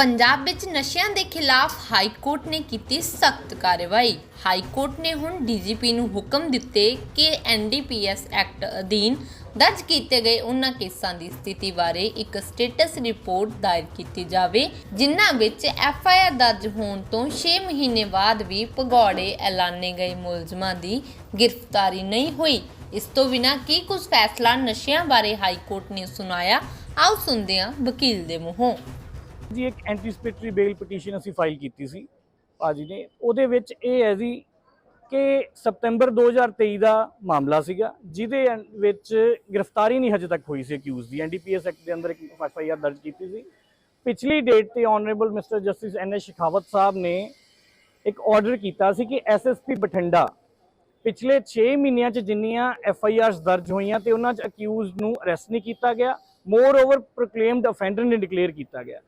ਪੰਜਾਬ ਵਿੱਚ ਨਸ਼ਿਆਂ ਦੇ ਖਿਲਾਫ ਹਾਈ ਕੋਰਟ ਨੇ ਕੀਤੀ ਸਖਤ ਕਾਰਵਾਈ। ਹਾਈ ਕੋਰਟ ਨੇ ਹੁਣ ਡੀਜੀਪੀ ਨੂੰ ਹੁਕਮ ਦਿੱਤੇ ਕਿ ਐਨਡੀਪੀਐਸ ਐਕਟ ਅਧੀਨ ਦਰਜ ਕੀਤੇ ਗਏ ਉਹਨਾਂ ਕੇਸਾਂ ਦੀ ਸਥਿਤੀ ਬਾਰੇ ਇੱਕ ਸਟੇਟਸ ਰਿਪੋਰਟ ਦਾਇਰ ਕੀਤੀ ਜਾਵੇ, ਜਿਨ੍ਹਾਂ ਵਿੱਚ ਐਫਆਈਆਰ ਦਰਜ ਹੋਣ ਤੋਂ 6 ਮਹੀਨੇ ਬਾਅਦ ਵੀ ਭਗੌੜੇ ਐਲਾਨੇ ਗਏ ਮੁਲਜ਼ਮਾਂ ਦੀ ਗ੍ਰਿਫਤਾਰੀ ਨਹੀਂ ਹੋਈ। ਇਸ ਤੋਂ ਬਿਨਾਂ ਕੀ ਕੁਝ ਫੈਸਲਾ ਨਸ਼ਿਆਂ ਬਾਰੇ ਹਾਈ ਕੋਰਟ ਨੇ ਸੁਣਾਇਆ? ਆਓ ਸੁਣਦੇ ਹਾਂ ਵਕੀਲ ਦੇ ਮੂੰਹੋਂ। ਜੀ, ਇੱਕ ਐਂਟੀਸਪੇਟਰੀ ਬੇਲ ਪਟੀਸ਼ਨ ਅਸੀਂ ਫਾਈਲ ਕੀਤੀ ਸੀ ਭਾਜੀ ਨੇ। ਉਹਦੇ ਵਿੱਚ ਇਹ ਹੈ ਜੀ ਕਿ ਸਤੰਬਰ 2023 ਦਾ ਮਾਮਲਾ ਸੀਗਾ, ਜਿਹਦੇ ਵਿੱਚ ਗ੍ਰਿਫਤਾਰੀ ਨਹੀਂ ਹਜੇ ਤੱਕ ਹੋਈ ਸੀ ਅਕਿਊਜ਼ ਦੀ। ਐਨਡੀਪੀਐਸ ਐਕਟ ਦੇ ਅੰਦਰ ਇੱਕ ਐਫਆਈਆਰ ਦਰਜ ਕੀਤੀ ਸੀ। ਪਿਛਲੀ ਡੇਟ ਤੇ honourable mister justice N S Shekhawat ਸਾਹਿਬ ਨੇ ਇੱਕ ਆਰਡਰ ਕੀਤਾ ਸੀ ਕਿ ਐਸਐਸਪੀ ਬਠਿੰਡਾ ਪਿਛਲੇ 6 ਮਹੀਨਿਆਂ 'ਚ ਜਿੰਨੀਆਂ ਐਫਆਈਆਰਸ ਦਰਜ ਹੋਈਆਂ ਤੇ ਉਹਨਾਂ 'ਚ ਅਕਿਊਜ਼ ਨੂੰ ਅਰੈਸਟ ਨਹੀਂ ਕੀਤਾ ਗਿਆ। ਮੋਰ ਓਵਰ ਪ੍ਰੋਕਲੇਮਡ ਅਫੈਂਡਰ ਨੇ ਡਿਕਲੇਅਰ ਕੀਤਾ ਗਿਆ।